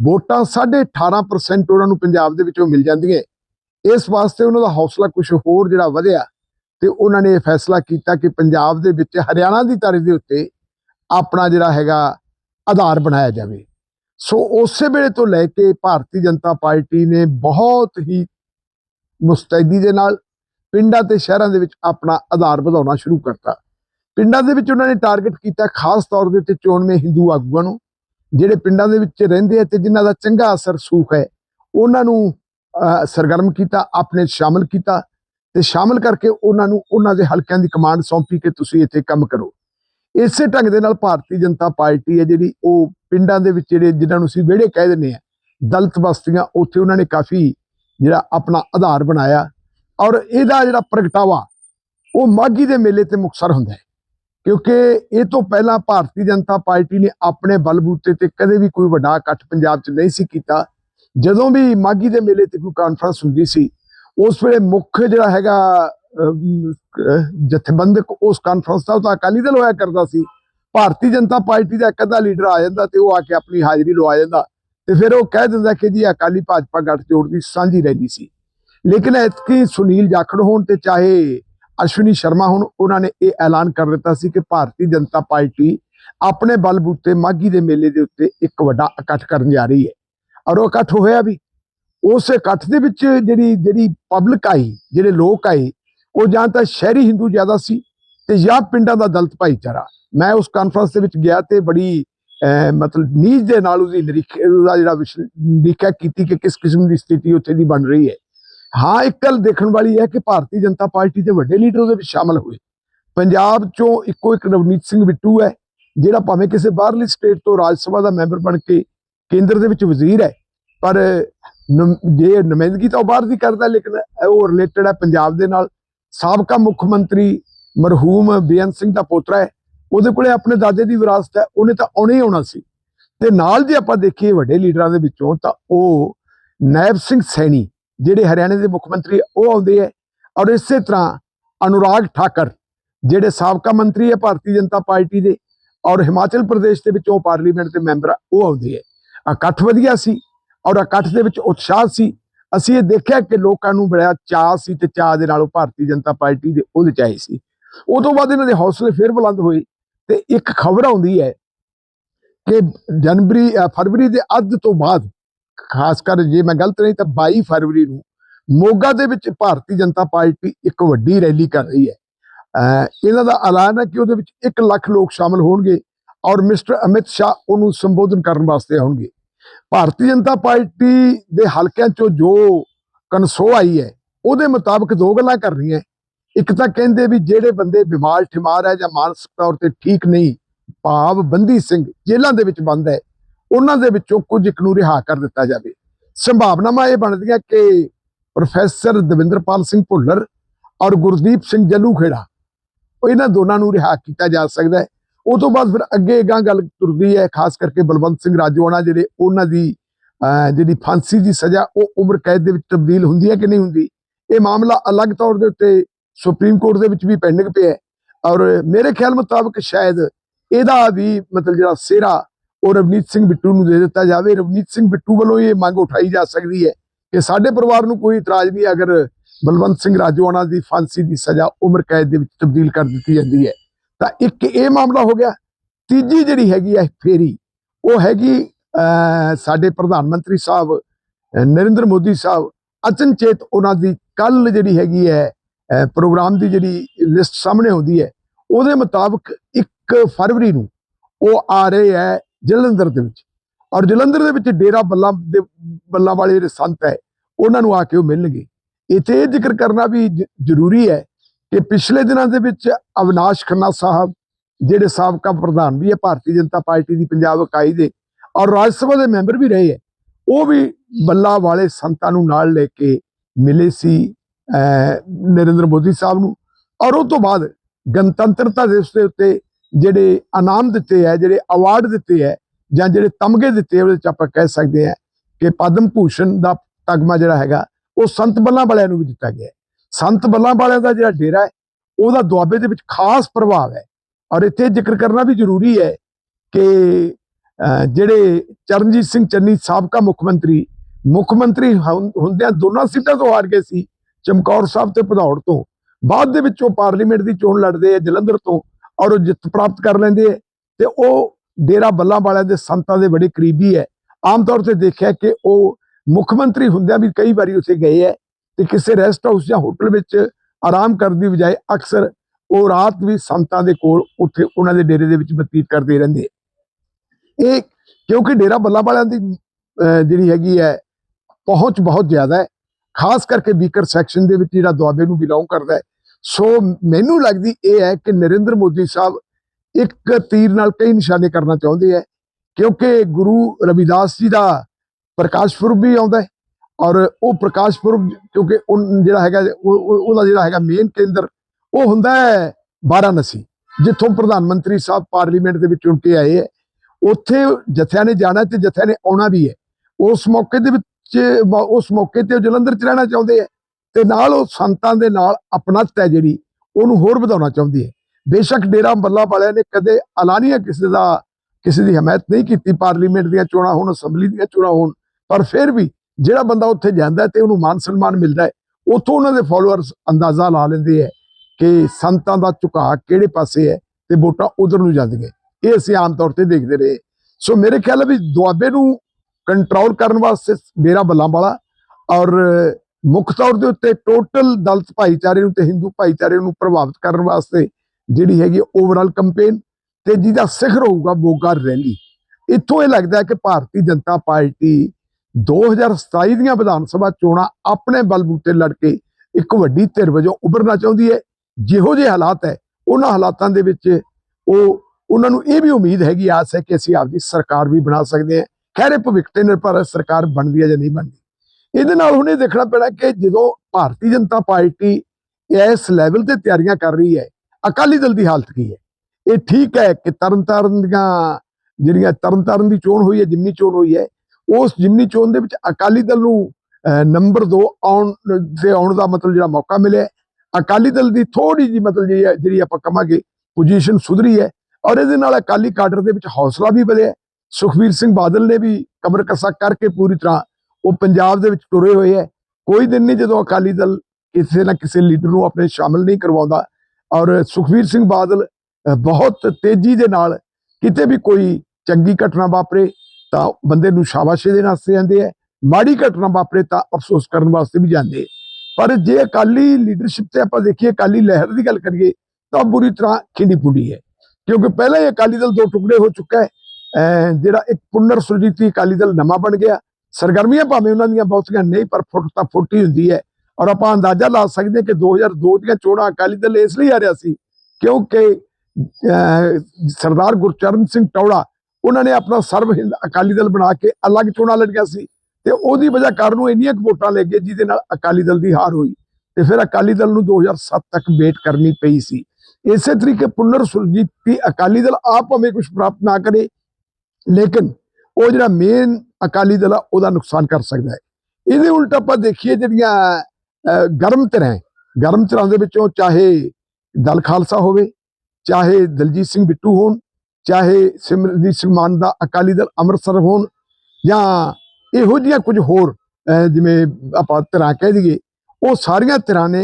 ਵੋਟਾਂ 18.5% ਉਹਨਾਂ ਨੂੰ ਪੰਜਾਬ ਦੇ ਵਿੱਚੋਂ ਮਿਲ ਜਾਂਦੀਆਂ। ਇਸ ਵਾਸਤੇ ਉਹਨਾਂ ਦਾ ਹੌਸਲਾ ਕੁਝ ਹੋਰ ਜਿਹੜਾ ਵਧਿਆ ਤੇ ਉਹਨਾਂ ਨੇ ਇਹ ਫੈਸਲਾ ਕੀਤਾ ਕਿ ਪੰਜਾਬ ਦੇ ਵਿੱਚ ਹਰਿਆਣਾ ਦੀ ਤਰਜ਼ ਦੇ ਉੱਤੇ ਆਪਣਾ ਜਿਹੜਾ ਹੈਗਾ ਆਧਾਰ ਬਣਾਇਆ ਜਾਵੇ। ਸੋ ਉਸੇ ਵੇਲੇ ਤੋਂ ਲੈ ਕੇ ਭਾਰਤੀ ਜਨਤਾ ਪਾਰਟੀ ਨੇ ਬਹੁਤ ਹੀ ਮੁਸਤੈਦੀ ਦੇ ਨਾਲ ਪਿੰਡਾਂ ਤੇ ਸ਼ਹਿਰਾਂ ਦੇ ਵਿੱਚ ਆਪਣਾ ਆਧਾਰ ਵਧਾਉਣਾ ਸ਼ੁਰੂ ਕਰਤਾ। ਪਿੰਡਾਂ ਦੇ ਵਿੱਚ ਉਹਨਾਂ ਨੇ ਟਾਰਗੇਟ ਕੀਤਾ ਖਾਸ ਤੌਰ ਦੇ ਉੱਤੇ ਚੋਣਵੇਂ ਹਿੰਦੂ ਆਗੂਆਂ ਨੂੰ। ਜਿਹੜੇ ਪਿੰਡਾਂ ਦੇ ਵਿੱਚ ਰਹਿੰਦੇ ਆ ਤੇ ਜਿਨ੍ਹਾਂ ਦਾ ਚੰਗਾ ਅਸਰ ਸੂਖ ਹੈ, ਉਹਨਾਂ ਨੂੰ ਸਰਗਰਮ ਕੀਤਾ, ਆਪਣੇ 'ਚ ਸ਼ਾਮਲ ਕੀਤਾ ਤੇ ਸ਼ਾਮਲ ਕਰਕੇ ਉਹਨਾਂ ਨੂੰ ਉਹਨਾਂ ਦੇ ਹਲਕਿਆਂ ਦੀ ਕਮਾਂਡ ਸੌਂਪੀ ਕਿ ਤੁਸੀਂ ਇੱਥੇ ਕੰਮ ਕਰੋ। ਇਸੇ ਢੰਗ ਦੇ ਨਾਲ ਭਾਰਤੀ ਜਨਤਾ ਪਾਰਟੀ ਹੈ ਜਿਹੜੀ ਉਹ ਪਿੰਡਾਂ ਦੇ ਵਿੱਚ ਜਿਹੜੇ ਜਿਨ੍ਹਾਂ ਨੂੰ ਅਸੀਂ ਵਿਹੜੇ ਕਹਿ ਦਿੰਦੇ ਆ ਦਲਤ ਬਸਤੀਆਂ, ਉੱਥੇ ਉਹਨਾਂ ਨੇ ਕਾਫੀ ਜਿਹੜਾ ਆਪਣਾ ਆਧਾਰ ਬਣਾਇਆ ਔਰ ਇਹਦਾ ਜਿਹੜਾ ਪ੍ਰਗਟਾਵਾ ਉਹ ਮਾਗੀ ਦੇ ਮੇਲੇ ਤੇ ਮੁਕਸਰ ਹੁੰਦਾ ਹੈ। ਕਿਉਂਕਿ ਇਹ ਤੋਂ ਪਹਿਲਾਂ ਭਾਰਤੀ ਜਨਤਾ ਪਾਰਟੀ ਨੇ ਆਪਣੇ ਬਲਬੂਤੇ ਤੇ ਕਦੇ ਵੀ ਕੋਈ ਵੱਡਾ ਇਕੱਠ ਪੰਜਾਬ 'ਚ ਨਹੀਂ ਸੀ ਕੀਤਾ। ਜਦੋਂ ਵੀ ਮਾਗੀ ਦੇ ਮੇਲੇ ਤੇ ਕੋਈ ਕਾਨਫਰੰਸ ਹੁੰਦੀ ਸੀ, ਉਸ ਵੇਲੇ ਮੁੱਖ ਜਿਹੜਾ ਹੈਗਾ ਜਥੇਬੰਦਕ ਉਸ ਕਾਨਫਰੰਸ ਦਾ ਉਹ ਤਾਂ ਅਕਾਲੀ ਦਲ ਹੋਇਆ ਕਰਦਾ ਸੀ। ਭਾਰਤੀ ਜਨਤਾ ਪਾਰਟੀ ਦਾ ਇੱਕ ਅੱਧਾ ਲੀਡਰ ਆ ਜਾਂਦਾ ਤੇ ਉਹ ਆ ਕੇ ਆਪਣੀ ਹਾਜ਼ਰੀ ਲਵਾ ਜਾਂਦਾ ਤੇ ਫਿਰ ਉਹ ਕਹਿ ਦਿੰਦਾ ਕਿ ਜੀ ਅਕਾਲੀ ਭਾਜਪਾ ਗੱਠਜੋੜ ਦੀ ਸਾਂਝੀ ਰੈਲੀ ਸੀ। ਲੇਕਿਨ ਐਤਕੀ ਸੁਨੀਲ ਜਾਖੜ ਹੋਣ ਤੇ ਚਾਹੇ ਅਸ਼ਵਨੀ ਸ਼ਰਮਾ ਹੁਣ ਉਹਨਾਂ ਨੇ ਇਹ ਐਲਾਨ ਕਰ ਦਿੱਤਾ ਸੀ ਕਿ ਭਾਰਤੀ ਜਨਤਾ ਪਾਰਟੀ ਆਪਣੇ ਬਲਬੂਤੇ ਮਾਗੀ ਦੇ ਮੇਲੇ ਦੇ ਉੱਤੇ ਇੱਕ ਵੱਡਾ ਇਕੱਠ ਕਰਨ ਜਾ ਰਹੀ ਹੈ। ਔਰ ਉਹ ਇਕੱਠ ਹੋਇਆ ਵੀ। ਉਸ ਇਕੱਠ ਦੇ ਵਿੱਚ ਜਿਹੜੀ ਜਿਹੜੀ ਪਬਲਿਕ ਆਈ ਜਿਹੜੇ ਲੋਕ ਆਏ ਉਹ ਜਾਂ ਤਾਂ ਸ਼ਹਿਰੀ ਹਿੰਦੂ ਜ਼ਿਆਦਾ ਸੀ ਤੇ ਜਾਂ ਪਿੰਡਾਂ ਦਾ ਦਲਤ ਭਾਈਚਾਰਾ। ਮੈਂ ਉਸ ਕਾਨਫਰੰਸ ਦੇ ਵਿੱਚ ਗਿਆ ਤੇ ਬੜੀ ਅਹ, ਮਤਲਬ ਨੀਜ ਦੇ ਨਾਲ ਉਹਦੀ ਨਿਰੀਖ ਉਹਦਾ ਜਿਹੜਾ ਵਿਸ਼- ਨਿਰੀਖਿਆ ਕੀਤੀ ਕਿ ਕਿਸ ਕਿਸਮ ਦੀ ਸਥਿਤੀ ਉੱਥੇ ਦੀ ਬਣ ਰਹੀ ਹੈ। ਹਾਂ, ਇੱਕ ਗੱਲ ਦੇਖਣ ਵਾਲੀ ਹੈ ਕਿ ਭਾਰਤੀ ਜਨਤਾ ਪਾਰਟੀ ਦੇ ਵੱਡੇ ਲੀਡਰ ਉਹਦੇ ਵਿੱਚ ਸ਼ਾਮਲ ਹੋਏ। ਪੰਜਾਬ ਚੋਂ ਇੱਕੋ ਇੱਕ ਨਵਨੀਤ ਸਿੰਘ ਬਿੱਟੂ ਹੈ, ਜਿਹੜਾ ਭਾਵੇਂ ਕਿਸੇ ਬਾਹਰਲੀ ਸਟੇਟ ਤੋਂ ਰਾਜ ਸਭਾ ਦਾ ਮੈਂਬਰ ਬਣ ਕੇ ਕੇਂਦਰ ਦੇ ਵਿੱਚ ਵਜ਼ੀਰ ਹੈ, ਪਰ ਨੁਮ- ਜੇ ਨੁਮਾਇੰਦਗੀ ਤਾਂ ਉਹ ਬਾਹਰ ਦੀ ਕਰਦਾ ਲੇਕਿਨ ਉਹ ਰਿਲੇਟਡ ਹੈ ਪੰਜਾਬ ਦੇ ਨਾਲ। ਸਾਬਕਾ ਮੁੱਖ ਮੰਤਰੀ ਮਰਹੂਮ ਬੇਅੰਤ ਸਿੰਘ ਦਾ ਪੋਤਰਾ ਹੈ, ਉਹਦੇ ਕੋਲੇ ਆਪਣੇ ਦਾਦੇ ਦੀ ਵਿਰਾਸਤ ਹੈ, ਉਹਨੇ ਤਾਂ ਆਉਣਾ ਹੀ ਆਉਣਾ ਸੀ। ਤੇ ਨਾਲ ਜੇ ਆਪਾਂ ਦੇਖੀਏ ਵੱਡੇ ਲੀਡਰਾਂ ਦੇ ਵਿੱਚੋਂ ਤਾਂ ਉਹ ਨਾਇਬ ਸਿੰਘ ਸੈਣੀ ਜਿਹੜੇ ਹਰਿਆਣੇ ਦੇ ਮੁੱਖ ਮੰਤਰੀ ਉਹ ਆਉਂਦੇ ਹੈ ਔਰ ਇਸੇ ਤਰ੍ਹਾਂ ਅਨੁਰਾਗ ਠਾਕਰ, ਜਿਹੜੇ ਸਾਬਕਾ ਮੰਤਰੀ ਹੈ ਭਾਰਤੀ ਜਨਤਾ ਪਾਰਟੀ ਦੇ, ਔਰ ਹਿਮਾਚਲ ਪ੍ਰਦੇਸ਼ ਦੇ ਵਿੱਚੋਂ ਪਾਰਲੀਮੈਂਟ ਦੇ ਮੈਂਬਰ ਉਹ ਆਉਂਦੇ ਹੈ ਇਕੱਠ ਵਧੀਆ ਸੀ ਔਰ ਇਕੱਠ ਦੇ ਵਿੱਚ ਉਤਸ਼ਾਹ ਸੀ। ਅਸੀਂ ਇਹ ਦੇਖਿਆ ਕਿ ਲੋਕਾਂ ਨੂੰ ਬੜਾ ਚਾਅ ਸੀ ਤੇ ਚਾਅ ਦੇ ਨਾਲ ਉਹ ਭਾਰਤੀ ਜਨਤਾ ਪਾਰਟੀ ਦੇ ਉਹਦੇ ਚਾਹੇ ਸੀ। ਉਹ ਤੋਂ ਬਾਅਦ ਇਹਨਾਂ ਦੇ ਹੌਸਲੇ ਫਿਰ ਬੁਲੰਦ ਹੋਏ ਤੇ ਇੱਕ ਖਬਰ ਆਉਂਦੀ ਹੈ ਕਿ ਜਨਵਰੀ ਫਰਵਰੀ ਦੇ ਅੱਧ ਤੋਂ ਬਾਅਦ ਖਾਸ ਕਰ ਜੇ ਮੈਂ ਗਲਤ ਨਹੀਂ ਤਾਂ 22 ਫਰਵਰੀ ਨੂੰ ਮੋਗਾ ਦੇ ਵਿੱਚ ਭਾਰਤੀ ਜਨਤਾ ਪਾਰਟੀ ਇੱਕ ਵੱਡੀ ਰੈਲੀ ਕਰ ਰਹੀ ਹੈ। ਇਹਨਾਂ ਦਾ ਐਲਾਨ ਹੈ ਕਿ ਉਹਦੇ ਵਿੱਚ 1 ਲੱਖ ਲੋਕ ਸ਼ਾਮਲ ਹੋਣਗੇ ਔਰ ਮਿਸਟਰ ਅਮਿਤ ਸ਼ਾਹ ਉਹਨੂੰ ਸੰਬੋਧਨ ਕਰਨ ਵਾਸਤੇ ਆਉਣਗੇ। ਭਾਰਤੀ ਜਨਤਾ ਪਾਰਟੀ ਦੇ ਹਲਕਿਆਂ ਚੋਂ ਜੋ ਕਨਸੋ ਆਈ ਹੈ, ਉਹਦੇ ਮੁਤਾਬਕ ਦੋ ਗੱਲਾਂ ਕਰਨੀਆਂ ਇੱਕ ਤਾਂ ਕਹਿੰਦੇ ਵੀ ਜਿਹੜੇ ਬੰਦੇ ਬਿਮਾਰ ਠਿਮਾਰ ਹੈ ਜਾਂ ਮਾਨਸਿਕ ਤੌਰ ਤੇ ਠੀਕ ਨਹੀਂ ਭਾਵ ਬੰਦੀ ਸਿੰਘ ਜੇਲ੍ਹਾਂ ਦੇ ਵਿੱਚ ਬੰਦ ਹੈ ਉਹਨਾਂ ਦੇ ਵਿੱਚੋਂ ਕੁਝ ਇੱਕ ਨੂੰ ਰਿਹਾ ਕਰ ਦਿੱਤਾ ਜਾਵੇ। ਸੰਭਾਵਨਾਵਾਂ ਇਹ ਬਣਦੀਆਂ ਕਿ ਪ੍ਰੋਫੈਸਰ ਦਵਿੰਦਰਪਾਲ ਸਿੰਘ ਭੁੱਲਰ ਔਰ ਗੁਰਦੀਪ ਸਿੰਘ ਜੱਲੂਖੇੜਾ, ਉਹ ਇਹਨਾਂ ਦੋਨਾਂ ਨੂੰ ਰਿਹਾ ਕੀਤਾ ਜਾ ਸਕਦਾ ਹੈ। ਉਹ ਤੋਂ ਬਾਅਦ ਫਿਰ ਅੱਗੇ ਗਾਂ ਗੱਲ ਤੁਰਦੀ ਹੈ, ਖਾਸ ਕਰਕੇ ਬਲਵੰਤ ਸਿੰਘ ਰਾਜੋਆਣਾ ਜਿਹੜੇ ਉਹਨਾਂ ਦੀ ਜਿਹੜੀ ਫਾਂਸੀ ਦੀ ਸਜ਼ਾ, ਉਹ ਉਮਰ ਕੈਦ ਦੇ ਵਿੱਚ ਤਬਦੀਲ ਹੁੰਦੀ ਹੈ ਕਿ ਨਹੀਂ ਹੁੰਦੀ? ਇਹ ਮਾਮਲਾ ਅਲੱਗ ਤੌਰ ਦੇ ਉੱਤੇ ਸੁਪਰੀਮ ਕੋਰਟ ਦੇ ਵਿੱਚ ਵੀ ਪੈਂਡਿੰਗ ਪਿਆ ਹੈ। ਔਰ ਮੇਰੇ ਖਿਆਲ ਮੁਤਾਬਕ ਸ਼ਾਇਦ ਇਹਦਾ ਵੀ ਮਤਲਬ ਜਿਹੜਾ ਸਿਹਰਾ ਉਹ ਰਵਨੀਤ ਸਿੰਘ ਬਿੱਟੂ ਨੂੰ ਦੇ ਦਿੱਤਾ ਜਾਵੇ। ਰਵਨੀਤ ਸਿੰਘ ਬਿੱਟੂ ਵੱਲੋਂ ਇਹ ਮੰਗ ਉਠਾਈ ਜਾ ਸਕਦੀ ਹੈ ਕਿ ਸਾਡੇ ਪਰਿਵਾਰ ਨੂੰ ਕੋਈ ਇਤਰਾਜ਼ ਨਹੀਂ ਅਗਰ ਬਲਵੰਤ ਸਿੰਘ ਰਾਜੋਆਣਾ ਦੀ ਫਾਂਸੀ ਦੀ ਸਜ਼ਾ ਉਮਰ ਕੈਦ ਦੇ ਵਿੱਚ ਤਬਦੀਲ ਕਰ ਦਿੱਤੀ ਜਾਂਦੀ ਹੈ, ਤਾਂ ਇੱਕ ਇਹ ਮਾਮਲਾ ਹੋ ਗਿਆ। ਤੀਜੀ ਜਿਹੜੀ ਹੈਗੀ ਹੈ ਫੇਰੀ, ਉਹ ਹੈਗੀ ਸਾਡੇ ਪ੍ਰਧਾਨ ਮੰਤਰੀ ਸਾਹਿਬ ਨਰਿੰਦਰ ਮੋਦੀ ਸਾਹਿਬ ਅਚਨਚੇਤ ਉਹਨਾਂ ਦੀ ਕੱਲ ਜਿਹੜੀ ਹੈਗੀ ਹੈ ਪ੍ਰੋਗਰਾਮ ਦੀ ਜਿਹੜੀ ਲਿਸਟ ਸਾਹਮਣੇ ਆਉਂਦੀ ਹੈ, ਉਹਦੇ ਮੁਤਾਬਕ 1 ਫਰਵਰੀ ਨੂੰ ਉਹ ਆ ਰਹੇ ਹੈ ਜਲੰਧਰ ਦੇ ਵਿੱਚ। ਔਰ ਜਲੰਧਰ ਦੇ ਵਿੱਚ ਡੇਰਾ ਬੱਲਾ ਦੇ ਬੱਲਾ ਵਾਲੇ ਜਿਹੜੇ ਸੰਤ ਹੈ, ਉਹਨਾਂ ਨੂੰ ਆ ਕੇ ਉਹ ਮਿਲਣਗੇ। ਇੱਥੇ ਇਹ ਜ਼ਿਕਰ ਕਰਨਾ ਵੀ ਜ਼ਰੂਰੀ ਹੈ ਕਿ ਪਿਛਲੇ ਦਿਨਾਂ ਦੇ ਵਿੱਚ ਅਵਿਨਾਸ਼ ਖੰਨਾ ਸਾਹਿਬ, ਜਿਹੜੇ ਸਾਬਕਾ ਪ੍ਰਧਾਨ ਵੀ ਹੈ, ਭਾਰਤੀ ਜਨਤਾ ਪਾਰਟੀ ਦੀ ਪੰਜਾਬ ਇਕਾਈ ਦੇ ਔਰ ਰਾਜ ਸਭਾ ਦੇ ਮੈਂਬਰ ਵੀ ਰਹੇ ਹੈ, ਉਹ ਵੀ ਬੱਲਾ ਵਾਲੇ ਸੰਤਾਂ ਨੂੰ ਨਾਲ ਲੈ ਕੇ ਮਿਲੇ ਸੀ ਨਰਿੰਦਰ ਮੋਦੀ ਸਾਹਿਬ ਨੂੰ। ਔਰ ਉਹ ਤੋਂ ਬਾਅਦ ਗਣਤੰਤਰਤਾ ਦਿਵਸ ਦੇ ਉੱਤੇ ਜਿਹੜੇ ਇਨਾਮ ਦਿੱਤੇ ਹੈ ਜਿਹੜੇ ਅਵਾਰਡ ਦਿੱਤੇ ਹੈ ਜਾਂ ਜਿਹੜੇ ਤਮਗੇ ਦਿੱਤੇ ਹੈ, ਉਹਦੇ ਚ ਆਪਾਂ ਕਹਿ ਸਕਦੇ ਹਾਂ ਕਿ ਪਦਮ ਭੂਸ਼ਣ ਦਾ ਤਗਮਾ ਜਿਹੜਾ ਹੈਗਾ ਉਹ ਸੰਤ ਬੱਲਾਂ ਵਾਲਿਆਂ ਨੂੰ ਵੀ ਦਿੱਤਾ ਗਿਆ ਸੰਤ ਬੱਲਾਂ ਵਾਲਿਆਂ ਦਾ ਜਿਹੜਾ ਡੇਰਾ ਹੈ ਉਹਦਾ ਦੁਆਬੇ ਦੇ ਵਿੱਚ ਖਾਸ ਪ੍ਰਭਾਵ ਹੈ ਔਰ ਇੱਥੇ ਜ਼ਿਕਰ ਕਰਨਾ ਵੀ ਜ਼ਰੂਰੀ ਹੈ ਕਿ ਜਿਹੜੇ ਚਰਨਜੀਤ ਸਿੰਘ ਚੰਨੀ ਸਾਬਕਾ ਮੁੱਖ ਮੰਤਰੀ ਮੁੱਖ ਮੰਤਰੀ ਹੁੰ- ਹੁੰਦਿਆਂ ਦੋਨਾਂ ਸੀਟਾਂ ਤੋਂ ਹਾਰ ਗਏ ਸੀ ਚਮਕੌਰ ਸਾਹਿਬ ਤੇ ਭਦੌੜ ਤੋਂ। ਬਾਅਦ ਦੇ ਵਿੱਚ ਉਹ ਪਾਰਲੀਮੈਂਟ ਦੀ ਚੋਣ ਲੜਦੇ ਆ ਜਲੰਧਰ ਤੋਂ। ਔਰ ਉਹ ਜਿੱਤ ਪ੍ਰਾਪਤ ਕਰ ਲੈਂਦੇ ਆ। ਤੇ ਉਹ ਡੇਰਾ ਬੱਲਾ ਵਾਲਿਆਂ ਦੇ ਸੰਤਾਂ ਦੇ ਬੜੇ ਕਰੀਬੀ ਹੈ। ਆਮ ਤੌਰ ਤੇ ਦੇਖਿਆ ਕਿ ਉਹ ਮੁੱਖ ਮੰਤਰੀ ਹੁੰਦਿਆਂ ਵੀ ਕਈ ਵਾਰੀ ਉੱਥੇ ਗਏ ਹੈ ਤੇ ਕਿਸੇ ਰੈਸਟ ਹਾਊਸ ਜਾਂ ਹੋਟਲ ਵਿੱਚ ਆਰਾਮ ਕਰਨ ਦੀ ਬਜਾਏ ਅਕਸਰ ਉਹ ਰਾਤ ਵੀ ਸੰਤਾਂ ਦੇ ਕੋਲ ਉੱਥੇ ਉਹਨਾਂ ਦੇ ਡੇਰੇ ਦੇ ਵਿੱਚ ਬਤੀਤ ਕਰਦੇ ਰਹਿੰਦੇ ਇਹ ਕਿਉਂਕਿ ਡੇਰਾ ਬੱਲਾ ਵਾਲਿਆਂ ਦੀ ਜਿਹੜੀ ਹੈਗੀ ਹੈ, ਪਹੁੰਚ ਬਹੁਤ ਜ਼ਿਆਦਾ ਹੈ। ਖਾਸ ਕਰਕੇ ਬੀਕਰ ਸੈਕਸ਼ਨ ਦੇ ਵਿੱਚ ਜਿਹੜਾ ਦੁਆਬੇ ਨੂੰ ਬਿਲੋਂਗ ਕਰਦਾ ਹੈ। ਸੋ ਮੈਨੂੰ ਲੱਗਦੀ ਇਹ ਹੈ ਕਿ ਨਰਿੰਦਰ ਮੋਦੀ ਸਾਹਿਬ ਇੱਕ ਤੀਰ ਨਾਲ ਕਈ ਨਿਸ਼ਾਨੇ ਕਰਨਾ ਚਾਹੁੰਦੇ ਹੈ, ਕਿਉਂਕਿ ਗੁਰੂ ਰਵਿਦਾਸ ਜੀ ਦਾ ਪ੍ਰਕਾਸ਼ ਪੁਰਬ ਵੀ ਆਉਂਦਾ ਹੈ ਔਰ ਉਹ ਪ੍ਰਕਾਸ਼ ਪੁਰਬ ਕਿਉਂਕਿ ਉਹ ਜਿਹੜਾ ਹੈਗਾ ਉਹਦਾ ਜਿਹੜਾ ਹੈਗਾ ਮੇਨ ਕੇਂਦਰ ਉਹ ਹੁੰਦਾ ਹੈ ਵਾਰਾਣਸੀ, ਜਿੱਥੋਂ ਪ੍ਰਧਾਨ ਮੰਤਰੀ ਸਾਹਿਬ ਪਾਰਲੀਮੈਂਟ ਦੇ ਵਿੱਚ ਚੁਣ ਕੇ ਆਏ ਹੈ। ਉੱਥੇ ਜਥਿਆਂ ਨੇ ਜਾਣਾ ਤੇ ਜਥਿਆਂ ਨੇ ਆਉਣਾ ਵੀ ਹੈ। ਉਸ ਮੌਕੇ ਦੇ ਵਿੱਚ, ਉਸ ਮੌਕੇ ਤੇ ਉਹ ਜਲੰਧਰ ਚ ਰਹਿਣਾ ਚਾਹੁੰਦੇ ਹੈ। ਤੇ ਨਾਲ ਉਹ ਸੰਤਾਂ ਦੇ ਨਾਲ ਆਪਣਤ ਹੈ ਜਿਹੜੀ, ਉਹਨੂੰ ਹੋਰ ਵਧਾਉਣਾ ਚਾਹੁੰਦੀ ਹੈ। ਬੇਸ਼ੱਕ ਡੇਰਾ ਬੱਲਾ ਵਾਲਿਆਂ ਨੇ ਕਦੇ ਐਲਾਨੀਆ ਕਿਸੇ ਦਾ, ਕਿਸੇ ਦੀ ਹਮਾਇਤ ਨਹੀਂ ਕੀਤੀ, ਪਾਰਲੀਮੈਂਟ ਦੀਆਂ ਚੋਣਾਂ ਹੋਣ, ਅਸੈਂਬਲੀ ਦੀਆਂ ਚੋਣਾਂ ਹੋਣ, ਪਰ ਫਿਰ ਵੀ ਜਿਹੜਾ ਬੰਦਾ ਉੱਥੇ ਜਾਂਦਾ ਤੇ ਉਹਨੂੰ ਮਾਨ ਸਨਮਾਨ ਮਿਲਦਾ ਹੈ, ਉੱਥੋਂ ਉਹਨਾਂ ਦੇ ਫਾਲੋਅਰਸ ਅੰਦਾਜ਼ਾ ਲਾ ਲੈਂਦੇ ਹੈ ਕਿ ਸੰਤਾਂ ਦਾ ਝੁਕਾਅ ਕਿਹੜੇ ਪਾਸੇ ਹੈ ਤੇ ਵੋਟਾਂ ਉਧਰ ਨੂੰ ਜਾਂਦੀਆਂ ਇਹ ਅਸੀਂ ਆਮ ਤੌਰ ਤੇ ਦੇਖਦੇ ਰਹੇ। ਸੋ ਮੇਰੇ ਖਿਆਲ ਹੈ ਵੀ ਦੁਆਬੇ ਨੂੰ ਕੰਟਰੋਲ ਕਰਨ ਵਾਸਤੇ ਡੇਰਾ ਬੱਲਾਂ ਵਾਲਾ ਔਰ ਮੁੱਖ ਤੌਰ ਦੇ ਉੱਤੇ ਟੋਟਲ ਦਲਿਤ ਭਾਈਚਾਰੇ ਨੂੰ ਤੇ ਹਿੰਦੂ ਭਾਈਚਾਰੇ ਨੂੰ ਪ੍ਰਭਾਵਿਤ ਕਰਨ ਵਾਸਤੇ ਜਿਹੜੀ ਹੈਗੀ ਓਵਰਆਲ ਕੈਂਪੇਨ ਤੇ ਜਿਹਦਾ ਸਿਖਰ ਹੋਊਗਾ ਮੋਗਾ ਰੈਲੀ ਇੱਥੋਂ ਇਹ ਲੱਗਦਾ ਕਿ ਭਾਰਤੀ ਜਨਤਾ ਪਾਰਟੀ 2027 ਦੀਆਂ ਵਿਧਾਨ ਸਭਾ ਚੋਣਾਂ ਆਪਣੇ ਬਲਬੂਤੇ ਲੜ ਕੇ ਇੱਕ ਵੱਡੀ ਧਿਰ ਵਜੋਂ ਉੱਭਰਨਾ ਚਾਹੁੰਦੀ ਹੈ। ਜਿਹੋ ਜਿਹੇ ਹਾਲਾਤ ਹੈ, ਉਹਨਾਂ ਹਾਲਾਤਾਂ ਦੇ ਵਿੱਚ ਉਹ, ਉਹਨਾਂ ਨੂੰ ਇਹ ਵੀ ਉਮੀਦ ਹੈਗੀ, ਆਸ ਹੈ ਕਿ ਅਸੀਂ ਆਪਦੀ ਸਰਕਾਰ ਵੀ ਬਣਾ ਸਕਦੇ ਹਾਂ। ਖੈਰ, ਇਹ ਭਵਿੱਖ ਤੇ ਨਿਰਭਰ ਸਰਕਾਰ ਬਣਦੀ ਹੈ ਜਾਂ ਨਹੀਂ ਬਣਦੀ। ਇਹਦੇ ਨਾਲ ਹੁਣ ਇਹ ਦੇਖਣਾ ਪੈਣਾ ਕਿ ਜਦੋਂ ਭਾਰਤੀ ਜਨਤਾ ਪਾਰਟੀ ਇਸ ਲੈਵਲ ਤੇ ਤਿਆਰੀਆਂ ਕਰ ਰਹੀ ਹੈ, ਅਕਾਲੀ ਦਲ ਦੀ ਹਾਲਤ ਕੀ ਹੈ ਇਹ ਠੀਕ ਹੈ ਕਿ ਤਰਨਤਾਰਨ ਦੀਆਂ ਜਿਹੜੀਆਂ ਤਰਨਤਾਰਨ ਦੀ ਚੋਣ ਹੋਈ ਹੈ, ਜਿਮਨੀ ਚੋਣ ਹੋਈ ਹੈ, ਉਸ ਜਿਮਨੀ ਚੋਣ ਦੇ ਵਿੱਚ ਅਕਾਲੀ ਦਲ ਨੂੰ ਨੰਬਰ 2 ਆਉਣ ਤੇ ਆਉਣ ਦਾ ਮਤਲਬ ਜਿਹੜਾ ਮੌਕਾ ਮਿਲਿਆ ਅਕਾਲੀ ਦਲ ਦੀ ਥੋੜੀ ਜੀ ਮਤਲਬ ਜਿਹੜੀ ਹੈ- ਜਿਹੜੀ ਆਪਾਂ ਕਹਾਂਗੇ ਪੋਜੀਸ਼ਨ ਸੁਧਰੀ ਹੈ ਔਰ ਇਹਦੇ ਨਾਲ ਅਕਾਲੀ ਕਾਡਰ ਦੇ ਵਿੱਚ ਹੌਸਲਾ ਵੀ ਵਧਿਆ ਹੈ। ਸੁਖਬੀਰ ਸਿੰਘ ਬਾਦਲ ਨੇ ਵੀ ਕਮਰ ਕੱਸਾ ਕਰਕੇ ਪੂਰੀ ਤਰ੍ਹਾਂ ਉਹ ਪੰਜਾਬ ਦੇ ਵਿੱਚ ਤੁਰੇ ਹੋਏ ਹੈ। ਕੋਈ ਦਿਨ ਨਹੀਂ ਜਦੋਂ ਅਕਾਲੀ ਦਲ ਕਿਸੇ ਨਾ ਕਿਸੇ ਲੀਡਰ ਨੂੰ ਆਪਣੇ ਸ਼ਾਮਲ ਨਹੀਂ ਕਰਵਾਉਂਦਾ। ਔਰ ਸੁਖਵੀਰ ਸਿੰਘ ਬਾਦਲ ਬਹੁਤ ਤੇਜ਼ੀ ਦੇ ਨਾਲ ਕਿਤੇ ਵੀ ਕੋਈ ਚੰਗੀ ਘਟਨਾ ਵਾਪਰੇ ਤਾਂ ਬੰਦੇ ਨੂੰ ਸ਼ਾਬਾਸ਼ੀ ਦੇਣ ਵਾਸਤੇ ਜਾਂਦੇ ਹੈ। ਮਾੜੀ ਘਟਨਾ ਵਾਪਰੇ ਤਾਂ ਅਫਸੋਸ ਕਰਨ ਵਾਸਤੇ ਵੀ ਜਾਂਦੇ ਹੈ। ਪਰ ਜੇ ਅਕਾਲੀ ਲੀਡਰਸ਼ਿਪ ਤੇ ਆਪਾਂ ਦੇਖੀਏ, ਅਕਾਲੀ ਲਹਿਰ ਦੀ ਗੱਲ ਕਰੀਏ ਤਾਂ ਬੁਰੀ ਤਰ੍ਹਾਂ ਖਿੰਡੀ ਪੁੰਡੀ ਹੈ। ਕਿਉਂਕਿ ਪਹਿਲਾਂ ਹੀ ਅਕਾਲੀ ਦਲ ਦੋ ਟੁਕੜੇ ਹੋ ਚੁੱਕਾ ਹੈ। ਅਹ, ਜਿਹੜਾ ਇੱਕ ਪੁਨਰ ਸੁਰਜੀਤੀ ਅਕਾਲੀ ਦਲ ਨਵਾਂ ਬਣ ਗਿਆ। ਸਰਗਰਮੀਆਂ ਭਾਵੇਂ ਉਹਨਾਂ ਦੀਆਂ ਬਹੁਤੀਆਂ ਨਹੀਂ ਪਰ ਫੁੱਟ ਤਾਂ ਫੁੱਟ ਹੀ ਹੁੰਦੀ ਹੈ। ਔਰ ਆਪਾਂ ਅੰਦਾਜ਼ਾ ਲਾ ਸਕਦੇ ਹਾਂ ਕਿ 2002 ਦੀਆਂ ਚੋਣਾਂ ਅਕਾਲੀ ਦਲ ਇਸ ਲਈ ਆ ਰਿਹਾ ਸੀ ਕਿਉਂਕਿ ਅਹ, ਸਰਦਾਰ ਗੁਰਚਰਨ ਸਿੰਘ ਟੌੜਾ ਉਹਨਾਂ ਨੇ ਆਪਣਾ ਸਰਵ ਹਿੰਦ ਅਕਾਲੀ ਦਲ ਬਣਾ ਕੇ ਅਲੱਗ ਚੋਣਾਂ ਲੜੀਆਂ ਸੀ ਤੇ ਉਹਦੀ ਵਜ੍ਹਾ ਕਾਰਨ ਉਹ ਇੰਨੀਆਂ ਕੁ ਵੋਟਾਂ ਲੈ ਗਏ ਜਿਹਦੇ ਨਾਲ ਅਕਾਲੀ ਦਲ ਦੀ ਹਾਰ ਹੋਈ ਤੇ ਫਿਰ ਅਕਾਲੀ ਦਲ ਨੂੰ 2007 ਤੱਕ ਵੇਟ ਕਰਨੀ ਪਈ ਸੀ। ਇਸੇ ਤਰੀਕੇ ਪੁਨਰ ਸੁਰਜੀਤੀ ਅਕਾਲੀ ਦਲ ਆਪ ਭਾਵੇਂ ਕੁਝ ਪ੍ਰਾਪਤ ਨਾ ਕਰੇ ਲੇਕਿਨ ਉਹ ਜਿਹੜਾ ਮੇਨ ਅਕਾਲੀ ਦਲ ਆ ਉਹਦਾ ਨੁਕਸਾਨ ਕਰ ਸਕਦਾ ਹੈ। ਇਹਦੇ ਉਲਟ ਆਪਾਂ ਦੇਖੀਏ ਜਿਹੜੀਆਂ ਗਰਮ ਧਿਰਾਂ ਗਰਮ ਧਿਰਾਂ ਦੇ ਵਿੱਚੋਂ ਚਾਹੇ ਦਲ ਖਾਲਸਾ ਹੋਵੇ ਚਾਹੇ ਦਲਜੀਤ ਸਿੰਘ ਬਿੱਟੂ ਹੋਣ ਚਾਹੇ ਸਿਮਰਜੀਤ ਸਿੰਘ ਮਾਨ ਦਾ ਅਕਾਲੀ ਦਲ ਅੰਮ੍ਰਿਤਸਰ ਹੋਣ ਜਾਂ ਇਹੋ ਜਿਹੀਆਂ ਕੁਝ ਹੋਰ ਜਿਵੇਂ ਆਪਾਂ ਧਿਰਾਂ ਕਹਿ ਦਈਏ ਉਹ ਸਾਰੀਆਂ ਧਿਰਾਂ ਨੇ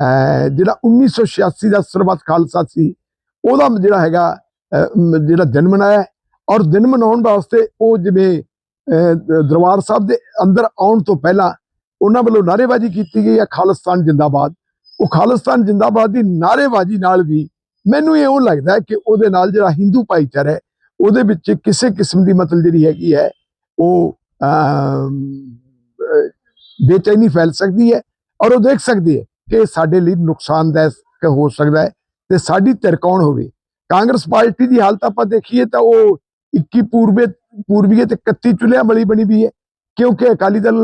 ਅਹ, ਜਿਹੜਾ 1986 ਦਾ ਸਰਬੱਤ ਖਾਲਸਾ ਸੀ ਉਹਦਾ ਜਿਹੜਾ ਹੈਗਾ ਜਿਹੜਾ ਦਿਨ ਮਨਾਇਆ ਔਰ ਦਿਨ ਮਨਾਉਣ ਵਾਸਤੇ ਉਹ ਜਿਵੇਂ ਦਰਬਾਰ ਸਾਹਿਬ ਦੇ ਅੰਦਰ ਆਉਣ ਤੋਂ ਪਹਿਲਾਂ ਉਹਨਾਂ ਵੱਲੋਂ ਨਾਅਰੇਬਾਜ਼ੀ ਕੀਤੀ ਗਈ ਹੈ ਖਾਲਿਸਤਾਨ ਜਿੰਦਾਬਾਦ। ਉਹ ਖਾਲਿਸਤਾਨ ਜਿੰਦਾਬਾਦ ਦੀ ਨਾਅਰੇਬਾਜ਼ੀ ਨਾਲ ਵੀ ਮੈਨੂੰ ਇਹ ਉਹ ਲੱਗਦਾ ਕਿ ਉਹਦੇ ਨਾਲ ਜਿਹੜਾ ਹਿੰਦੂ ਭਾਈਚਾਰਾ ਹੈ, ਉਹਦੇ ਵਿੱਚ ਕਿਸੇ ਕਿਸਮ ਦੀ ਮਤਲਬ ਜਿਹੜੀ ਹੈਗੀ ਹੈ, ਉਹ ਬੇਚੈਨੀ ਫੈਲ ਸਕਦੀ ਹੈ ਔਰ ਉਹ ਦੇਖ ਸਕਦੀ ਹੈ ਕਿ ਸਾਡੇ ਲਈ ਨੁਕਸਾਨਦਾਇਕ ਹੋ ਸਕਦਾ ਹੈ ਤੇ ਸਾਡੀ ਧਿਰ ਕੌਣ ਹੋਵੇ। ਕਾਂਗਰਸ ਪਾਰਟੀ ਦੀ ਹਾਲਤ ਆਪਾਂ ਦੇਖੀਏ ਤਾਂ ਉਹ 21 ਪੂਰਬੇ, ਪੂਰਬੀਏ ਤੇ 31 ਚੁੱਲ੍ਹਿਆਂ ਵਾਲੀ ਬਣੀ ਵੀ ਹੈ। ਕਿਉਂਕਿ ਅਕਾਲੀ ਦਲ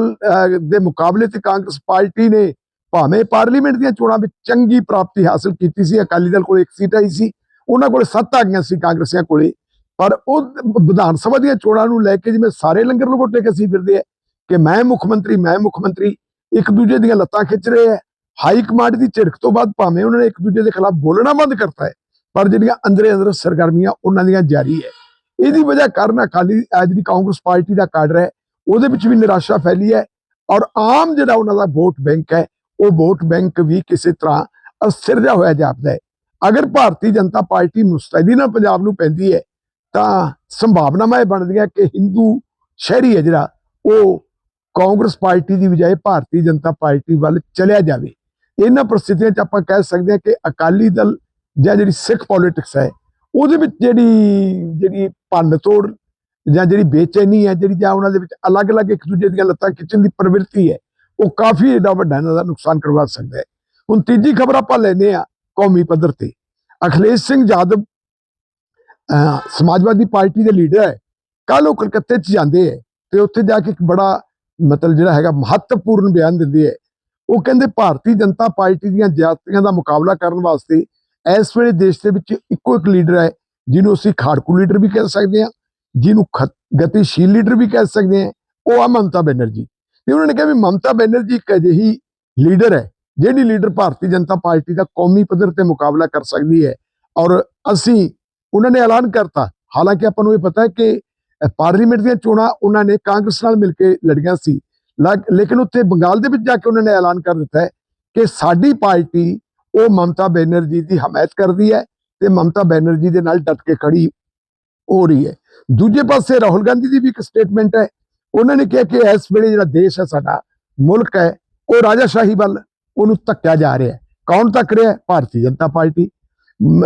ਦੇ ਮੁਕਾਬਲੇ ਤੇ ਕਾਂਗਰਸ ਪਾਰਟੀ ਨੇ ਭਾਵੇਂ ਪਾਰਲੀਮੈਂਟ ਦੀਆਂ ਚੋਣਾਂ ਵਿੱਚ ਚੰਗੀ ਪ੍ਰਾਪਤੀ ਹਾਸਲ ਕੀਤੀ ਸੀ, ਅਕਾਲੀ ਦਲ ਕੋਲ ਇੱਕ ਸੀਟ ਆਈ ਸੀ, ਉਹਨਾਂ ਕੋਲ ਸੱਤ ਆ ਗਈਆਂ ਸੀ ਕਾਂਗਰਸੀਆਂ ਕੋਲੇ। ਪਰ ਉਹ ਵਿਧਾਨ ਸਭਾ ਦੀਆਂ ਚੋਣਾਂ ਨੂੰ ਲੈ ਕੇ ਜਿਵੇਂ ਸਾਰੇ ਲੰਗਰ ਲਗੋਟੇ ਕੱਸੀ ਫਿਰਦੇ ਆ ਕਿ ਮੈਂ ਮੁੱਖ ਮੰਤਰੀ, ਮੈਂ ਮੁੱਖ ਮੰਤਰੀ, ਇੱਕ ਦੂਜੇ ਦੀਆਂ ਲੱਤਾਂ ਖਿੱਚ ਰਹੇ ਆ। ਹਾਈ ਕਮਾਂਡ ਦੀ ਝਿੜਕ ਤੋਂ ਬਾਅਦ ਭਾਵੇਂ ਉਹਨਾਂ ਨੇ ਇੱਕ ਦੂਜੇ ਦੇ ਖਿਲਾਫ ਬੋਲਣਾ ਬੰਦ ਕਰਤਾ ਹੈ, ਪਰ ਜਿਹੜੀਆਂ ਅੰਦਰੇ ਅੰਦਰ ਸਰਗਰਮੀਆਂ ਉਹਨਾਂ ਦੀਆਂ ਜਾਰੀ ਹੈ। ਇਹਦੀ ਵਜ੍ਹਾ ਕਾਰਨ ਅਕਾਲੀ ਜਿਹੜੀ ਕਾਂਗਰਸ ਪਾਰਟੀ ਦਾ ਕਾਡਰ ਹੈ, ਉਹਦੇ ਵਿੱਚ ਵੀ ਨਿਰਾਸ਼ਾ ਫੈਲੀ ਹੈ ਔਰ ਆਮ ਜਿਹੜਾ ਉਹਨਾਂ ਦਾ ਵੋਟ ਬੈਂਕ ਹੈ, ਉਹ ਵੋਟ ਬੈਂਕ ਵੀ ਕਿਸੇ ਤਰ੍ਹਾਂ ਅਸਥਿਰ ਜਿਹਾ ਹੋਇਆ ਜਾਪਦਾ ਹੈ। ਅਗਰ ਭਾਰਤੀ ਜਨਤਾ ਪਾਰਟੀ ਮੁਸਤੈਦੀ ਨਾਲ ਪੰਜਾਬ ਨੂੰ ਪੈਂਦੀ ਹੈ, ਤਾਂ ਸੰਭਾਵਨਾਵਾਂ ਇਹ ਬਣਦੀਆਂ ਕਿ ਹਿੰਦੂ ਸ਼ਹਿਰੀ ਹੈ ਜਿਹੜਾ, ਉਹ ਕਾਂਗਰਸ ਪਾਰਟੀ ਦੀ ਬਜਾਏ ਭਾਰਤੀ ਜਨਤਾ ਪਾਰਟੀ ਵੱਲ ਚਲਿਆ ਜਾਵੇ। ਇਹਨਾਂ ਪ੍ਰਸਥਿਤੀਆਂ 'ਚ ਆਪਾਂ ਕਹਿ ਸਕਦੇ ਹਾਂ ਕਿ ਅਕਾਲੀ ਦਲ ਜਾਂ ਜਿਹੜੀ ਸਿੱਖ ਪੋਲਿਟਿਕਸ ਹੈ, ਉਹਦੇ ਵਿੱਚ ਜਿਹੜੀ ਜਿਹੜੀ ਭੰਨ ਤੋੜ ਜਾਂ ਜਿਹੜੀ ਬੇਚੈਨੀ ਹੈ, ਜਿਹੜੀ ਜਾਂ ਉਹਨਾਂ ਦੇ ਵਿੱਚ ਅਲੱਗ-ਅਲੱਗ ਇੱਕ ਦੂਜੇ ਦੀਆਂ ਲੱਤਾਂ ਖਿੱਚਣ ਦੀ ਪ੍ਰਵਿਰਤੀ ਹੈ, ਉਹ ਕਾਫੀ ਏਡਾ ਵੱਡਾ ਇਹਨਾਂ ਦਾ ਨੁਕਸਾਨ ਕਰਵਾ ਸਕਦਾ ਹੈ। ਹੁਣ ਤੀਜੀ ਖਬਰ ਆਪਾਂ ਲੈਨੇ ਆ ਕੌਮੀ ਪੱਧਰ ਤੇ। ਅਖਿਲੇਸ਼ ਸਿੰਘ ਯਾਦਵ ਸਮਾਜਵਾਦੀ ਪਾਰਟੀ ਦੇ ਲੀਡਰ ਹੈ। ਕੱਲ ਉਹ ਕਲਕੱਤੇ 'ਚ ਜਾਂਦੇ ਹੈ ਤੇ ਉੱਥੇ ਜਾ ਕੇ ਇੱਕ ਬੜਾ ਮਤਲਬ ਜਿਹੜਾ ਹੈਗਾ ਮਹੱਤਵਪੂਰਨ ਬਿਆਨ ਦਿੰਦੇ ਹੈ। ਉਹ ਕਹਿੰਦੇ ਭਾਰਤੀ ਜਨਤਾ ਪਾਰਟੀ ਦੀਆਂ ਜਾਤੀਆਂ ਦਾ ਮੁਕਾਬਲਾ ਕਰਨ ਵਾਸਤੇ ਇਸ ਵੇਲੇ ਦੇਸ਼ ਦੇ ਵਿੱਚ ਇੱਕੋ ਇੱਕ ਲੀਡਰ ਹੈ ਜਿਹਨੂੰ ਅਸੀਂ ਖਾੜਕੂ ਲੀਡਰ ਵੀ ਕਹਿ ਸਕਦੇ ਹਾਂ, ਜਿਹਨੂੰ ਖਤ- ਗਤੀਸ਼ੀਲ ਲੀਡਰ ਵੀ ਕਹਿ ਸਕਦੇ ਹਾਂ, ਉਹ ਆ ਮਮਤਾ ਬੈਨਰਜੀ। ਤੇ ਉਹਨਾਂ ਨੇ ਕਿਹਾ ਵੀ ਮਮਤਾ ਬੈਨਰਜੀ ਇੱਕ ਅਜਿਹੀ ਲੀਡਰ ਹੈ, ਜਿਹੜੀ ਲੀਡਰ ਭਾਰਤੀ ਜਨਤਾ ਪਾਰਟੀ ਦਾ ਕੌਮੀ ਪੱਧਰ ਤੇ ਮੁਕਾਬਲਾ ਕਰ ਸਕਦੀ ਹੈ। ਔਰ ਅਸੀਂ ਉਹਨਾਂ ਨੇ ਐਲਾਨ ਕਰਤਾ, ਹਾਲਾਂਕਿ ਆਪਾਂ ਨੂੰ ਇਹ ਪਤਾ ਹੈ ਕਿ ਪਾਰਲੀਮੈਂਟ ਦੀਆਂ ਚੋਣਾਂ ਉਹਨਾਂ ਨੇ ਕਾਂਗਰਸ ਨਾਲ ਮਿਲ ਕੇ ਲੜੀਆਂ ਸੀ। ਲਾ- ਲੇਕਿਨ ਉੱਥੇ ਬੰਗਾਲ ਦੇ ਵਿੱਚ ਜਾ ਕੇ ਉਹਨਾਂ ਨੇ ਐਲਾਨ ਕਰ ਦਿੱਤਾ ਹੈ ਕਿ ਸਾਡੀ ਪਾਰਟੀ ਉਹ ਮਮਤਾ ਬੈਨਰਜੀ ਦੀ ਹਮਾਇਤ ਕਰਦੀ ਹੈ ਤੇ ਮਮਤਾ ਬੈਨਰਜੀ ਦੇ ਨਾਲ ਡਟ ਕੇ ਖੜੀ ਹੋ ਰਹੀ ਹੈ। ਦੂਜੇ ਪਾਸੇ ਰਾਹੁਲ ਗਾਂਧੀ ਦੀ ਵੀ ਇੱਕ ਸਟੇਟਮੈਂਟ ਹੈ। ਉਹਨਾਂ ਨੇ ਕਿਹਾ ਕਿ ਇਸ ਵੇਲੇ ਜਿਹੜਾ ਦੇਸ਼ ਹੈ, ਸਾਡਾ ਮੁਲਕ ਹੈ, ਉਹ ਰਾਜਾਸ਼ਾਹੀ ਵੱਲ ਉਹਨੂੰ ਧੱਕਿਆ ਜਾ ਰਿਹਾ ਹੈ। ਕੌਣ ਧੱਕ ਰਿਹਾ ਹੈ? ਭਾਰਤੀ ਜਨਤਾ ਪਾਰਟੀ।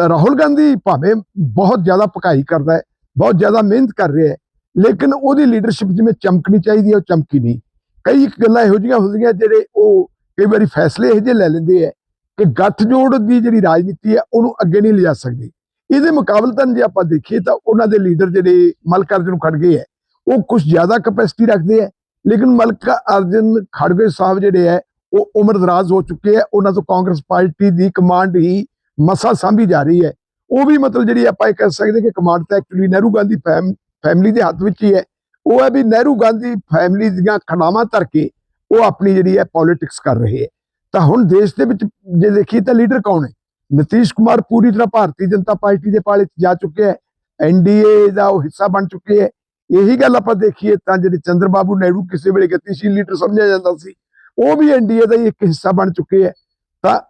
ਰਾਹੁਲ ਗਾਂਧੀ ਭਾਵੇਂ ਬਹੁਤ ਜ਼ਿਆਦਾ ਪਕਾਈ ਕਰਦਾ ਹੈ, ਬਹੁਤ ਜ਼ਿਆਦਾ ਮਿਹਨਤ ਕਰ ਰਿਹਾ ਹੈ, ਲੇਕਿਨ ਉਹਦੀ ਲੀਡਰਸ਼ਿਪ ਜਿਵੇਂ ਚਮਕਣੀ ਚਾਹੀਦੀ ਹੈ, ਉਹ ਚਮਕੀ ਨਹੀਂ। ਕਈ ਗੱਲਾਂ ਇਹੋ ਜਿਹੀਆਂ ਹੁੰਦੀਆਂ ਜਿਹੜੇ ਉਹ ਕਈ ਵਾਰੀ ਫੈਸਲੇ ਇਹੋ ਜਿਹੇ ਲੈ ਲੈਂਦੇ ਹੈ ਕਿ ਗੱਠਜੋੜ ਦੀ ਜਿਹੜੀ ਰਾਜਨੀਤੀ ਹੈ, ਉਹਨੂੰ ਅੱਗੇ ਨਹੀਂ ਲਿਜਾ ਸਕਦੇ। ਇਹਦੇ ਮੁਕਾਬਲਤਨ ਜੇ ਆਪਾਂ ਦੇਖੀਏ ਤਾਂ ਉਹਨਾਂ ਦੇ ਲੀਡਰ ਜਿਹੜੇ ਮਲਕਾਰਜੁਨ ਖੜਗੇ ਹੈ, ਉਹ ਕੁਝ ਜ਼ਿਆਦਾ ਕਪੈਸਿਟੀ ਰੱਖਦੇ ਹੈ, ਲੇਕਿਨ ਮਲਕਾ ਅਰਜਨ ਖੜਗੇ ਸਾਹਿਬ ਜਿਹੜੇ ਹੈ, ਉਹ ਉਮਰ ਦਰਾਜ਼ ਹੋ ਚੁੱਕੇ ਹੈ, ਉਹਨਾਂ ਤੋਂ ਕਾਂਗਰਸ ਪਾਰਟੀ ਦੀ ਕਮਾਂਡ ਹੀ ਮਸਾ ਸਾਂਭੀ ਜਾ ਰਹੀ ਹੈ। ਉਹ ਵੀ ਮਤਲਬ ਜਿਹੜੀ ਆਪਾਂ ਇਹ ਕਹਿ ਸਕਦੇ ਕਿ ਕਮਾਂਡ ਤਾਂ ਐਕਚੁਅਲੀ ਨਹਿਰੂ ਗਾਂਧੀ ਫੈਮਿਲੀ ਦੇ ਹੱਥ ਵਿੱਚ ਹੀ ਹੈ। ਉਹ ਹੈ ਵੀ ਨਹਿਰੂ ਗਾਂਧੀ ਫੈਮਿਲੀ ਦੀਆਂ ਖੜਾਵਾਂ ਧਰ ਕੇ ਉਹ ਆਪਣੀ ਜਿਹੜੀ ਹੈ ਪੋਲਿਟਿਕਸ ਕਰ ਰਹੇ ਹੈ। ਤਾਂ ਹੁਣ ਦੇਸ਼ ਦੇ ਵਿੱਚ ਜੇ ਦੇਖੀਏ ਤਾਂ ਲੀਡਰ ਕੌਣ ਹੈ? ਨਤੀਸ਼ ਕੁਮਾਰ ਪੂਰੀ ਤਰ੍ਹਾਂ ਭਾਰਤੀ ਜਨਤਾ ਪਾਰਟੀ ਦੇ ਪਾਲੇ ਜਾ ਚੁੱਕੇ ਹੈ। ਐਨਡੀਏ ਦਾ ਉਹ ਹਿੱਸਾ ਬਣ ਚੁੱਕੇ ਹੈ। ਇਹੀ ਗੱਲ ਆਪਾਂ ਦੇਖੀਏ ਤਾਂ ਜਿਹੜੇ ਚੰਦਰ ਬਾਬੂ ਨਾਇਡੂ ਕਿਸੇ ਵੇਲੇ ਗਤੀਸ਼ੀਲ ਲੀਡਰ ਸਮਝਿਆ ਜਾਂਦਾ ਸੀ, ਉਹ ਵੀ ਐਨਡੀਏ ਦਾ ਹੀ ਇੱਕ ਹਿੱਸਾ ਬਣ ਚੁੱਕੇ ਹੈ। ਤਾਂ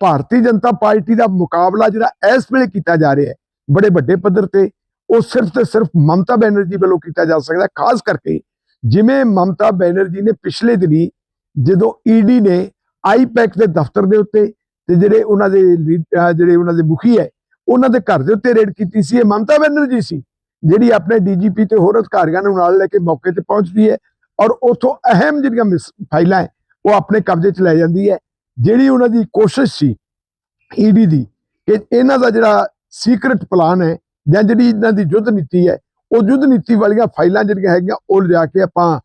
ਭਾਰਤੀ ਜਨਤਾ ਪਾਰਟੀ ਦਾ ਮੁਕਾਬਲਾ ਜਿਹੜਾ ਇਸ ਵੇਲੇ ਕੀਤਾ ਜਾ ਰਿਹਾ ਹੈ, ਬੜੇ ਵੱਡੇ ਪੱਧਰ ਤੇ ਉਹ ਸਿਰਫ ਤੇ ਸਿਰਫ ਮਮਤਾ ਬੈਨਰਜੀ ਵੱਲੋਂ ਕੀਤਾ ਜਾ ਸਕਦਾ ਖਾਸ ਕਰਕੇ ਜਿਵੇਂ ਮਮਤਾ ਬੈਨਰਜੀ ਨੇ ਪਿਛਲੇ ਦਿਨੀ ਜਦੋਂ ਈਡੀ ਨੇ ਆਈਪੈਕ ਦੇ ਦਫ਼ਤਰ ਦੇ ਉੱਤੇ ਤੇ ਜਿਹੜੇ ਉਹਨਾਂ ਦੇ ਲੀਡ- ਜਿਹੜੇ ਉਹਨਾਂ ਦੇ ਮੁਖੀ ਹੈ, ਉਹਨਾਂ ਦੇ ਘਰ ਦੇ ਉੱਤੇ ਰੇਡ ਕੀਤੀ ਸੀ। ਇਹ ਮਮਤਾ ਬੈਨਰਜੀ ਸੀ, ਜਿਹੜੀ ਆਪਣੇ ਡੀਜੀਪੀ ਤੇ ਹੋਰ ਅਧਿਕਾਰੀਆਂ ਨੂੰ ਨਾਲ ਲੈ ਕੇ ਮੌਕੇ ਤੇ ਪਹੁੰਚਦੀ ਹੈ ਔਰ ਉਥੋਂ ਅਹਿਮ ਜਿਹੜੀਆਂ ਮਿਸ- ਫਾਈਲਾਂ ਹੈ, ਉਹ ਆਪਣੇ ਕਬਜ਼ੇ 'ਚ ਲੈ ਜਾਂਦੀ ਹੈ। ਜਿਹੜੀ ਉਹਨਾਂ ਦੀ ਕੋਸ਼ਿਸ਼ ਸੀ ਈਡੀ ਦੀ ਕਿ ਇਹਨਾਂ ਦਾ ਜਿਹੜਾ ਸੀਕ੍ਰੀਟ ਪਲਾਨ ਹੈ ਜਾਂ ਜਿਹੜੀ ਇਹਨਾਂ ਦੀ ਯੁੱਧ ਨੀਤੀ ਹੈ, ਉਹ ਯੁੱਧ ਨੀਤੀ ਵਾਲੀਆਂ ਫਾਈਲਾਂ ਜਿਹੜੀਆਂ ਹੈਗੀਆਂ, ਉਹ ਲਿਜਾ ਕੇ ਆਪਾਂ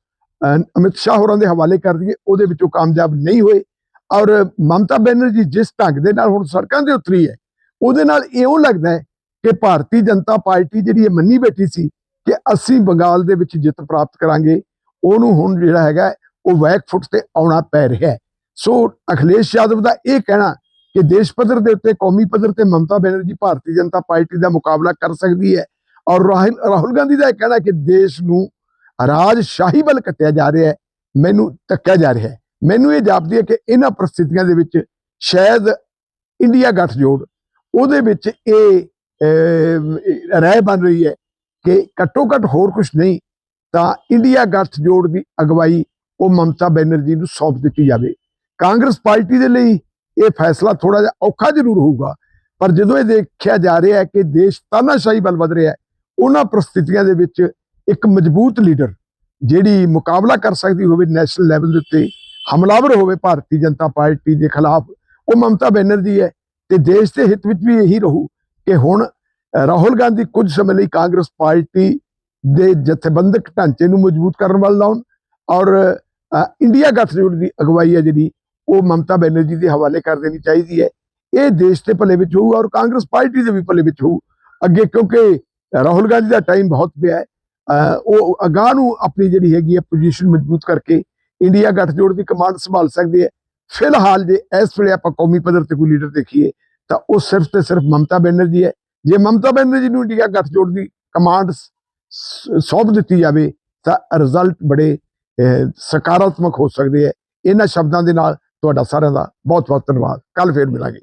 ਅਮਿਤ ਸ਼ਾਹ ਹੋਰਾਂ ਦੇ ਹਵਾਲੇ ਕਰ ਦਈਏ। ਉਹਦੇ ਵਿੱਚੋਂ ਕਾਮਯਾਬ ਨਹੀਂ ਹੋਏ। ਔਰ ਮਮਤਾ ਬੈਨਰਜੀ ਜਿਸ ਢੰਗ ਦੇ ਨਾਲ ਹੁਣ ਸੜਕਾਂ ਤੇ ਉਤਰੀ ਹੈ, ਉਹਦੇ ਨਾਲ ਇਉਂ ਲੱਗਦਾ ਹੈ ਕਿ ਭਾਰਤੀ ਜਨਤਾ ਪਾਰਟੀ ਜਿਹੜੀ ਇਹ ਮੰਨੀ ਬੈਠੀ ਸੀ ਕਿ ਅਸੀਂ ਬੰਗਾਲ ਦੇ ਵਿੱਚ ਜਿੱਤ ਪ੍ਰਾਪਤ ਕਰਾਂਗੇ, ਉਹਨੂੰ ਹੁਣ ਜਿਹੜਾ ਹੈਗਾ ਉਹ ਵੈਕ ਫੁੱਟ ਤੇ ਆਉਣਾ ਪੈ ਰਿਹਾ ਹੈ। ਸੋ ਅਖਿਲੇਸ਼ ਯਾਦਵ ਦਾ ਇਹ ਕਹਿਣਾ ਕਿ ਦੇਸ਼ ਪੱਧਰ ਦੇ ਉੱਤੇ, ਕੌਮੀ ਪੱਧਰ ਤੇ ਮਮਤਾ ਬੈਨਰਜੀ ਭਾਰਤੀ ਜਨਤਾ ਪਾਰਟੀ ਦਾ ਮੁਕਾਬਲਾ ਕਰ ਸਕਦੀ ਹੈ ਔਰ ਰਾਹੁਲ ਰਾਹੁਲ ਗਾਂਧੀ ਦਾ ਇਹ ਕਹਿਣਾ ਕਿ ਦੇਸ਼ ਨੂੰ ਰਾਜਸ਼ਾਹੀ ਵੱਲ ਕੱਟਿਆ ਜਾ ਰਿਹਾ ਹੈ, ਮੈਨੂੰ ਧੱਕਿਆ ਜਾ ਰਿਹਾ ਹੈ। ਮੈਨੂੰ ਇਹ ਜਾਪਦੀ ਹੈ ਕਿ ਇਹਨਾਂ ਪ੍ਰਸਥਿਤੀਆਂ ਦੇ ਵਿੱਚ ਸ਼ਾਇਦ ਇੰਡੀਆ ਗੱਠਜੋੜ ਉਹਦੇ ਵਿੱਚ ਇਹ ਅਹ, ਰਾਏ ਬਣ ਰਹੀ ਹੈ ਕਿ ਘੱਟੋ ਘੱਟ ਹੋਰ ਕੁਝ ਨਹੀਂ ਤਾਂ ਇੰਡੀਆ ਗੱਠਜੋੜ ਦੀ ਅਗਵਾਈ ਉਹ ਮਮਤਾ ਬੈਨਰਜੀ ਨੂੰ ਸੌਂਪ ਦਿੱਤੀ ਜਾਵੇ। ਕਾਂਗਰਸ ਪਾਰਟੀ ਦੇ ਲਈ ਇਹ ਫੈਸਲਾ ਥੋੜਾ ਜਿਹਾ ਔਖਾ ਜ਼ਰੂਰ ਹੋਊਗਾ ਪਰ ਜਦੋਂ ਇਹ ਦੇਖਿਆ ਜਾ ਰਿਹਾ ਹੈ ਕਿ ਦੇਸ਼ ਤਾਨਾਸ਼ਾਹੀ ਵੱਲ ਵਧ ਰਿਹਾ ਹੈ ਉਹਨਾਂ ਪ੍ਰਸਥਿਤੀਆਂ ਦੇ ਵਿੱਚ ਇੱਕ ਮਜ਼ਬੂਤ ਲੀਡਰ ਜਿਹੜੀ ਮੁਕਾਬਲਾ ਕਰ ਸਕਦੀ ਹੋਵੇ ਨੈਸ਼ਨਲ ਲੈਵਲ ਦੇ ਉੱਤੇ ਹਮਲਾਵਰ ਹੋਵੇ ਭਾਰਤੀ ਜਨਤਾ ਪਾਰਟੀ ਦੇ ਖਿਲਾਫ, ਉਹ ਮਮਤਾ ਬੈਨਰਜੀ ਹੈ ਤੇ ਦੇਸ਼ ਦੇ ਹਿੱਤ ਵਿੱਚ ਵੀ ਇਹੀ ਰਹੂ ਕਿ ਹੁਣ ਰਾਹੁਲ ਗਾਂਧੀ ਕੁਝ ਸਮੇਂ ਲਈ ਕਾਂਗਰਸ ਪਾਰਟੀ ਦੇ ਜਥੇਬੰਦਕ ਢਾਂਚੇ ਨੂੰ ਮਜ਼ਬੂਤ ਕਰਨ ਵੱਲ ਲਾਉਣ ਔਰ ਇੰਡੀਆ ਗੱਠਜੋੜ ਦੀ ਅਗਵਾਈ ਹੈ ਜਿਹੜੀ, ਉਹ ਮਮਤਾ ਬੈਨਰਜੀ ਦੇ ਹਵਾਲੇ ਕਰ ਦੇਣੀ ਚਾਹੀਦੀ ਹੈ। ਇਹ ਦੇਸ਼ ਦੇ ਭਲੇ ਵਿੱਚ ਹੋਊ ਔਰ ਕਾਂਗਰਸ ਪਾਰਟੀ ਦੇ ਵੀ ਭਲੇ ਵਿੱਚ ਹੋਊ। ਅੱਗੇ ਕਿਉਂਕਿ ਰਾਹੁਲ ਗਾਂਧੀ ਦਾ ਟਾਈਮ ਬਹੁਤ ਪਿਆ ਹੈ ਉਹ ਅਗਾਂਹ ਨੂੰ ਆਪਣੀ ਜਿਹੜੀ ਹੈਗੀ ਹੈ ਪੋਜੀਸ਼ਨ ਮਜ਼ਬੂਤ ਕਰਕੇ ਇੰਡੀਆ ਗੱਠਜੋੜ ਦੀ ਕਮਾਂਡ ਸੰਭਾਲ ਸਕਦੇ ਹੈ। ਫਿਲਹਾਲ ਜੇ ਇਸ ਵੇਲੇ ਆਪਾਂ ਕੌਮੀ ਪੱਧਰ ਤੇ ਕੋਈ ਲੀਡਰ ਦੇਖੀਏ, ਤਾਂ ਉਹ ਸਿਰਫ ਤੇ ਸਿਰਫ ਮਮਤਾ ਬੈਨਰਜੀ ਹੈ। ਜੇ ਮਮਤਾ ਬੈਨਰਜੀ ਨੂੰ ਇੰਡੀਆ ਗੱਠਜੋੜ ਦੀ ਕਮਾਂਡ ਸੌਂਪ ਦਿੱਤੀ ਜਾਵੇ, ਤਾਂ ਰਿਜ਼ਲਟ ਬੜੇ ਸਕਾਰਾਤਮਕ ਹੋ ਸਕਦੇ ਹੈ। ਇਹਨਾਂ ਸ਼ਬਦਾਂ ਦੇ ਨਾਲ ਤੁਹਾਡਾ ਸਾਰਿਆਂ ਦਾ ਬਹੁਤ ਬਹੁਤ ਧੰਨਵਾਦ। ਕੱਲ ਫੇਰ ਮਿਲਾਂਗੇ।